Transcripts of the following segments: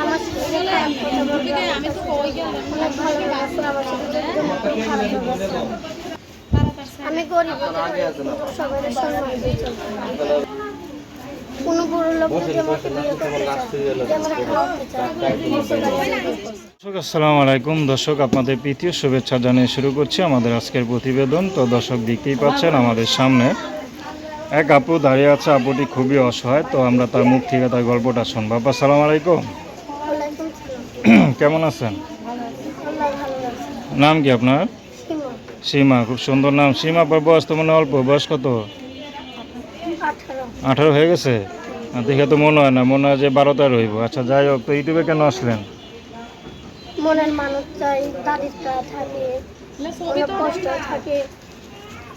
আমার আমি তো কই গেলাম। গরিব হতে সবাই সম্মান দিয়ে চলতে কোনো বড় লোক যদি আমাকে বিয়ে করতে আসসালামু আলাইকুম। দর্শক আপনাদের প্রীতীয় শুভেচ্ছা জানিয়ে শুরু করছি আমাদের আজকের প্রতিবেদন। তো দর্শক দেখতেই পাচ্ছেন আমাদের সামনে এক আপু দাঁড়িয়ে আছে আপুটি খুবই অসহায় তো আমরা তার মুখ থেকে তার গল্পটা শুনব। আপা সালাম আলাইকুম। কেমন আছেন। নাম কি আপনার? সীমা, খুব সুন্দর নাম। সীমা আপনার বয়স তো মনে অল্প। বয়স কত? আঠারো। হয়ে গেছে? দেখে তো মনে হয় না মনে হয় যে বারো তেরো হইব আচ্ছা যাই হোক তো ইউটিউবে কেন আসলেন? মনের মানুষ চাই দাদির থাকে কষ্ট থাকে।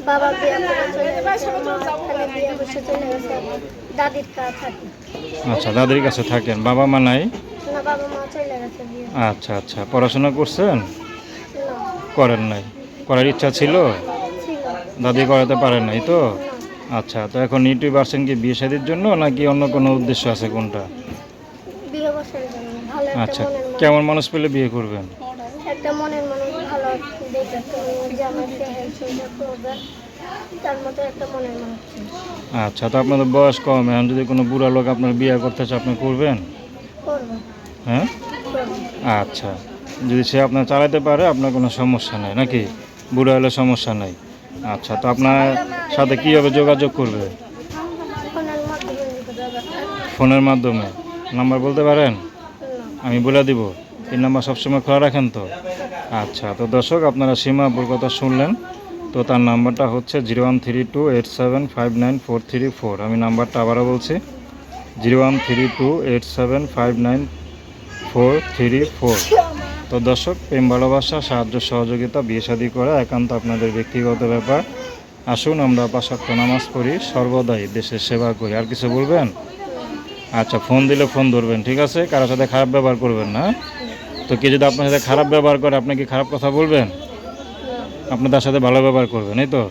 বাবা বিয়ে করে চলে গেছে মা এখানে বিয়ে বসে চলে গেছে দাদির কা থাকে আচ্ছা দাদির কাছে থাকেন বাবা মা নাই? না বাবা মা চলে গেছে বিয়ে। আচ্ছা আচ্ছা পড়াশোনা করছেন? করেন নাই। করার ইচ্ছা ছিল? দাদি করাতে পারেন নাই তো? আচ্ছা তো এখন ইউটিউব আসছেন কি বিয়ে শাদির জন্য নাকি অন্য কোনো উদ্দেশ্য আছে কোনটা? আচ্ছা কেমন মানুষ পেলে বিয়ে করবেন? একটা মনের মানুষ আচ্ছা তো আপনাদের বয়স কম, এখন যদি কোনো বুড়া লোক আপনার বিয়ে করতে চায়, আপনি করবেন? হ্যাঁ? আচ্ছা যদি সে আপনার চালাতে পারে, আপনার কোনো সমস্যা নেই, নাকি? বুড়া হলে সমস্যা নেই। আচ্ছা তো আপনার সাথে কীভাবে যোগাযোগ করবে? ফোনের মাধ্যমে। নাম্বার বলতে পারেন? আমি বলে দিব। এই নাম্বার সবসময় খোলা রাখেন তো? আচ্ছা তো দর্শক, আপনারা সীমা সীমাপুর কথা শুনলেন। তো তার নাম্বারটা হচ্ছে zero one three two eight seven five nine four three four. আমি নাম্বারটা আবারও বলছি, zero one three two eight seven five nine four three four. তো দর্শক, প্রেম, ভালোবাসা, সাহায্য, সহযোগিতা, বিয়ে শাদী করা একান্ত আপনাদের ব্যক্তিগত ব্যাপার। আসুন, আমরা পাশাক্ত নামাজ পড়ি, সর্বদাই দেশের সেবা করি। আর কিছু বলবেন? আচ্ছা ফোন দিলে ফোন ধরবেন, ঠিক আছে? কারোর সাথে খারাপ ব্যবহার করবেন না তো কে যদি আপনার সাথে খারাপ ব্যবহার করে, আপনি কি খারাপ কথা বলবেন? আপনি তার সাথে ভালো ব্যবহার করবেন, এই তো?